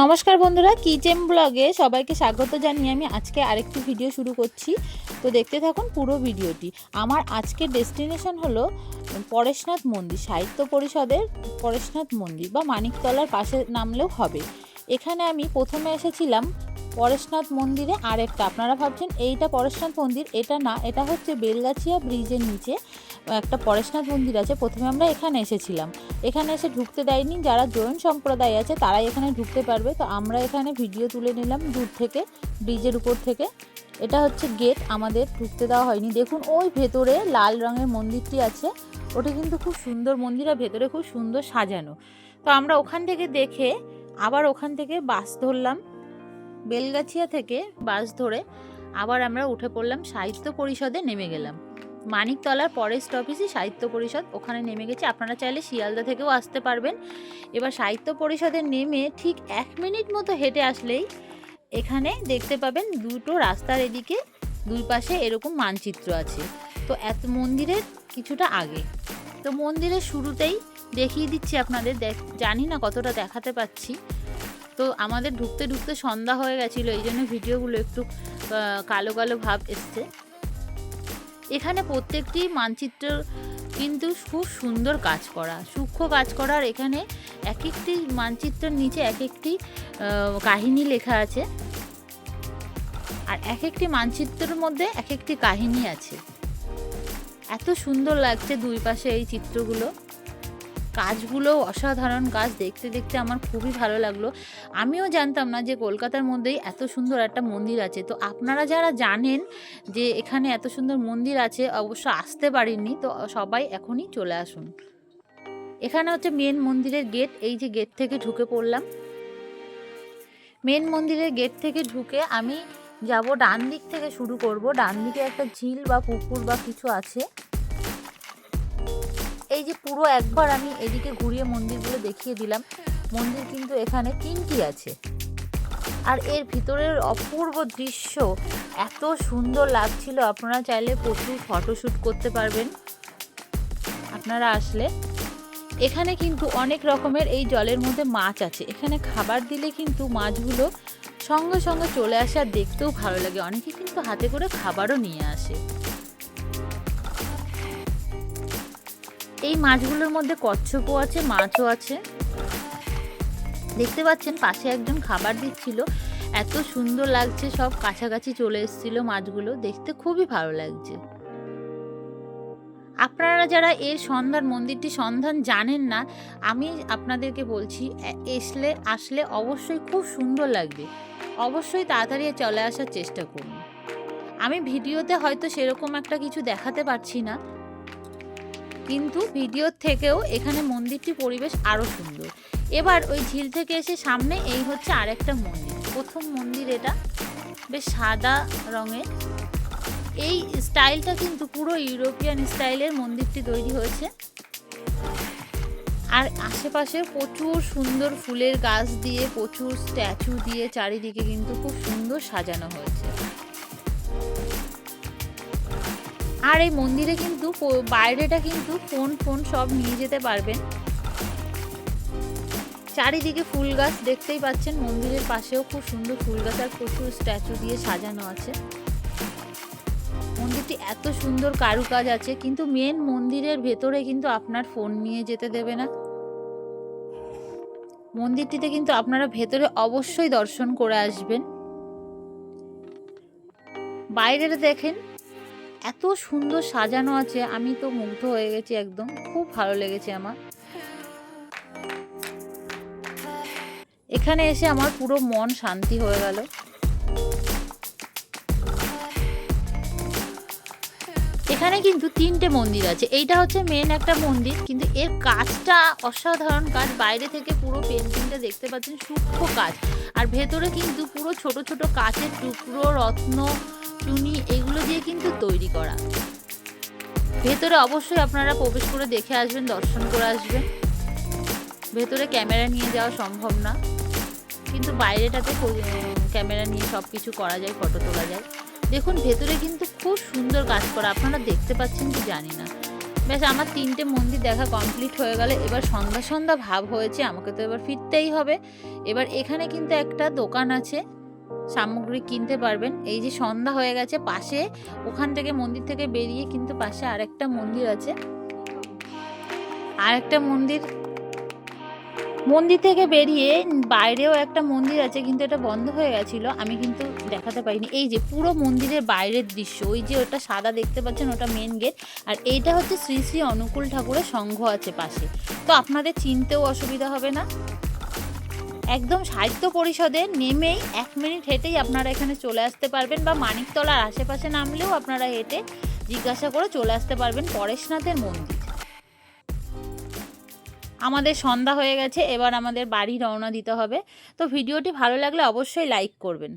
নমস্কার বন্ধুরা, কিচেন ব্লগে সবাইকে স্বাগত জানিয়ে আমি আজকে আরেকটি ভিডিও শুরু করছি। তো দেখতে থাকুন পুরো ভিডিওটি আমার আজকের ডেস্টিনেশন হলো পরেশনাথ মন্দির, সাহিত্য পরিষদের পরেশনাথ মন্দির বা মানিকতলার পাশে নামলেও হবে। এখানে আমি প্রথমে এসেছিলাম পরেশনাথ মন্দিরে আরেকটা। আপনারা ভাবছেন এইটা পরেশনাথ মন্দির, এটা না, এটা হচ্ছে বেলগাছিয়া ব্রিজের নিচে একটা পরেশনাথ মন্দির আছে। প্রথমে আমরা এখানে এসেছিলাম। এখানে এসে ঢুকতে দেয়নি, যারা জৈন সম্প্রদায় আছে তারাই এখানে ঢুকতে পারবে। তো আমরা এখানে ভিডিও তুলে নিলাম দূর থেকে, ব্রিজের উপর থেকে। এটা হচ্ছে গেট, আমাদের ঢুকতে দেওয়া হয়নি। দেখুন, ওই ভেতরে লাল রঙের মন্দিরটি আছে। ওটা কিন্তু খুব সুন্দর মন্দির আর ভেতরে খুব সুন্দর সাজানো। তো আমরা ওখান থেকে দেখে আবার ওখান থেকে বাস ধরলাম। বেলগাছিয়া থেকে বাস ধরে আবার আমরা উঠে পড়লাম সাহিত্য পরিষদে নেমে গেলাম। মানিকতলার ফরেস্ট অফিসে সাহিত্য পরিষদ, ওখানে নেমে গেছে। আপনারা চাইলে শিয়ালদা থেকেও আসতে পারবেন। এবার সাহিত্য পরিষদে নেমে ঠিক এক মিনিট মতো হেঁটে আসলেই এখানে দেখতে পাবেন দুটো রাস্তার এদিকে দুই পাশে এরকম মানচিত্র আছে। তো এত মন্দিরের কিছুটা আগে। তো মন্দিরের শুরুতেই দেখিয়ে দিচ্ছি আপনাদের। জানি না কতটা দেখাতে পাচ্ছি। তো আমাদের ঢুকতে ঢুকতে সন্ধ্যা হয়ে গেছিল, এই জন্য ভিডিওগুলো একটু কালো কালো ভাব এসছে। এখানে প্রত্যেকটি মানচিত্র কিন্তু খুব সুন্দর কাজ করা, সূক্ষ্ম কাজ করার এখানে এক একটি মানচিত্রের নিচে এক একটি কাহিনী লেখা আছে। আর এক একটি মানচিত্রের মধ্যে এক একটি কাহিনী আছে। এত সুন্দর লাগছে দুই পাশে এই চিত্রগুলো। কাজগুলো অসাধারণ কাজ, দেখতে দেখতে আমার খুবই ভালো লাগল। আমিও জানতাম না যে কলকাতার মধ্যেই এত সুন্দর একটা মন্দির আছে। তো আপনারা যারা জানেন যে এখানে এত সুন্দর মন্দির আছে, অবশ্য আসতে পারেননি তো সবাই এখনই চলে আসুন। এখানে হচ্ছে মেন মন্দিরের গেট এই যে গেট থেকে ঢুকে পড়লাম। মেন মন্দিরের গেট থেকে ঢুকে আমি যাব, ডান দিক থেকে শুরু করব। ডান দিকে একটা ঝিল বা পুকুর বা কিছু আছে। এই যে পুরো একবার আমি এদিকে ঘুরিয়ে মন্দিরগুলো দেখিয়ে দিলাম। মন্দির কিন্তু এখানে তিনটি আছে। আর এর ভিতরের অপূর্ব দৃশ্য এত সুন্দর লাগছিল। আপনারা চাইলে প্রচুর ফটোশ্যুট করতে পারবেন। আপনারা আসলে এখানে কিন্তু অনেক রকমের এই জলের মধ্যে মাছ আছে। এখানে খাবার দিলে কিন্তু মাছগুলো সঙ্গে সঙ্গে চলে আসে আর দেখতেও ভালো লাগে। অনেকে কিন্তু হাতে করে খাবারও নিয়ে আসে। এই মাছগুলোর মধ্যে কচ্ছপও আছে, মাছও আছে। দেখতে পাচ্ছেন, পাশে একজন খাবার দিচ্ছিল। এত সুন্দর লাগছে, সব কাছাকাছি চলে এসেছিল মাছগুলো। দেখতে খুবই ভালো লাগছে। আপনারা যারা এর সন্ধান মন্দিরটি সন্ধান জানেন না, আমি আপনাদেরকে বলছি এসলে, আসলে অবশ্যই খুব সুন্দর লাগবে। অবশ্যই তাড়াতাড়ি চলে আসার চেষ্টা করুন। আমি ভিডিওতে হয়তো সেরকম একটা কিছু দেখাতে পারছি না, কিন্তু ভিডিওর থেকেও এখানে মন্দিরটি পরিবেশ আরও সুন্দর। এবার ওই ঝিল থেকে এসে সামনে এই হচ্ছে আরেকটা মন্দির। প্রথম মন্দির এটা, বেশ সাদা রঙের। এই স্টাইলটা কিন্তু পুরো ইউরোপিয়ান স্টাইলের মন্দিরটি তৈরি হয়েছে। আর আশেপাশে প্রচুর সুন্দর ফুলের গাছ দিয়ে, প্রচুর স্ট্যাচু দিয়ে চারিদিকে কিন্তু খুব সুন্দর সাজানো হয়েছে। আর এই মন্দিরে কিন্তু বাইরেটা কিন্তু ফোন ফোন সব নিয়ে যেতে পারবেন। চারিদিকে ফুল গাছ দেখতেই পাচ্ছেন, মন্দিরের পাশেও খুব সুন্দর ফুল গাছ আর প্রচুর স্ট্যাচু দিয়ে সাজানো আছে। মন্দিরটি এত সুন্দর কারুকাজ আছে, কিন্তু মেন মন্দিরের ভেতরে কিন্তু আপনার ফোন নিয়ে যেতে দেবে না। মন্দিরটিতে কিন্তু আপনারা ভেতরে অবশ্যই দর্শন করে আসবেন। বাইরেটা দেখেন, এত সুন্দর সাজানো আছে, আমি তো মুগ্ধ হয়ে গেছি একদম, খুব ভালো লেগেছে আমার। এখানে এসে আমার পুরো মন শান্তি হয়ে গেল। এখানে কিন্তু তিনটে মন্দির আছে। এইটা হচ্ছে মেন একটা মন্দির, কিন্তু এর কাজটা অসাধারণ কাজ। বাইরে থেকে পুরো পেন্টিংটা দেখতে পাচ্ছেন, সূক্ষ্ম কাজ। আর ভেতরে কিন্তু পুরো ছোট ছোট কাচের টুকরো, রত্ন, চুনি, এগুলো দিয়ে কিন্তু তৈরি করা। ভেতরে অবশ্যই আপনারা প্রবেশ করে দেখে আসবেন, দর্শন করে আসবেন। ভেতরে ক্যামেরা নিয়ে যাওয়া সম্ভব না। কিন্তু বাইরেটাতে ক্যামেরা নিয়ে সব কিছু করা যায়, ফটো তোলা যায়। দেখুন, ভেতরে কিন্তু খুব সুন্দর কাজ করা। আপনারা দেখতে পাচ্ছেন কি জানি না। ব্যাস আমার তিনটে মন্দির দেখা কমপ্লিট হয়ে গেলে। এবার সন্ধ্যা সন্ধ্যা ভাব হয়েছে, আমাকে তো এবার ফিরতেই হবে। এবার এখানে কিন্তু একটা দোকান আছে, সামগ্রী কিনতে পারবেন। এই যে সন্ধ্যা হয়ে গেছে, পাশে, ওখান থেকে মন্দির থেকে বেরিয়ে কিন্তু পাশে আরেকটা মন্দির আছে। আরেকটা মন্দির মন্দির থেকে বেরিয়ে বাইরেও একটা মন্দির আছে, কিন্তু এটা বন্ধ হয়ে গেছিল। আমি কিন্তু দেখাতে পারিনি। এই যে পুরো মন্দিরের বাইরের দৃশ্য, ওই যে ওটা সাদা দেখতে পাচ্ছেন, ওটা মেন গেট আর এইটা হচ্ছে শ্রী শ্রী অনুকূল ঠাকুরের সংঘ আছে পাশে। তো আপনাদের চিনতেও অসুবিধা হবে না। একদম সাহিত্য পরিষদে নেমেই এক মিনিট হেঁটেই আপনারা এখানে চলে আসতে পারবেন বা মানিকতলার আশেপাশে নামলেও আপনারা হেঁটে জিজ্ঞাসা করে চলে আসতে পারবেন পরেশনাথের মন্দির। আমাদের সন্ধ্যা হয়ে গেছে, এবার আমাদের বাড়ি রওনা দিতে হবে। তো ভিডিওটি ভালো লাগলে অবশ্যই লাইক করবেন।